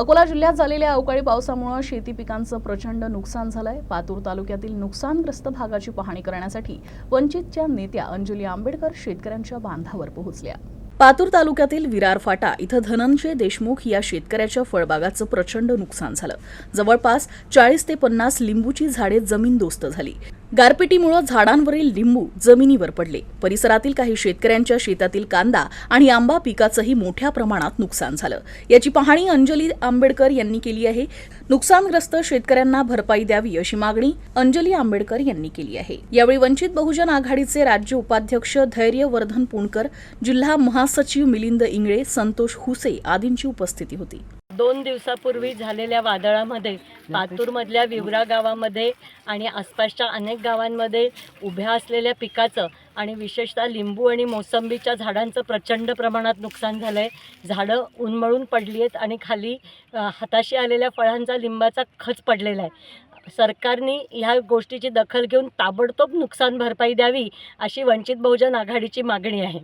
अकोला जिल्ह्यात झालेल्या अवकाळी पावसामुळे शेती पिकांचं प्रचंड नुकसान झालंय. पातूर तालुक्यातील नुकसानग्रस्त भागाची पाहणी करण्यासाठी वंचितच्या नेत्या अंजली आंबेडकर शेतकऱ्यांच्या बांधावर पोहोचल्या. पातूर तालुक्यातील विरार फाटा इथं धनंजय देशमुख या शेतकऱ्याच्या फळबागाचं प्रचंड नुकसान झालं. जवळपास चाळीस ते पन्नास लिंबूची झाडे जमीनदोस्त झाली. गारपिटीमुळे झाडांवरील लिंबू जमिनीवर पडले. परिसरातील काही शेतकऱ्यांच्या शेतातील कांदा आणि आंबा पिकाचंही मोठ्या प्रमाणात नुकसान झालं. याची पाहणी अंजली आंबेडकर यांनी केली आहे. नुकसानग्रस्त शेतकऱ्यांना भरपाई द्यावी अशी मागणी अंजली आंबेडकर यांनी केली आहे. यावेळी वंचित बहुजन आघाडीचे राज्य उपाध्यक्ष धैर्यवर्धन पुणकर जिल्हा महासचिव मिलिंद इंगळे संतोष हुसे आदींची उपस्थिती होती. दोन दिवसापूर्वी झालेल्या वादळामध्ये पातूरमधल्या विवरा गावामध्ये आणि आसपासच्या अनेक गावांमध्ये उभ्या असलेल्या पिकाचं आणि विशेषतः लिंबू आणि मोसंबीच्या झाडांचं प्रचंड प्रमाणात नुकसान झालं आहे झाडं उन्मळून पडली आहेत आणि खाली हाताशी आलेल्या फळांचा लिंबाचा खच पडलेला आहे. सरकारने ह्या गोष्टीची दखल घेऊन ताबडतोब नुकसान भरपाई द्यावी अशी वंचित बहुजन आघाडीची मागणी आहे.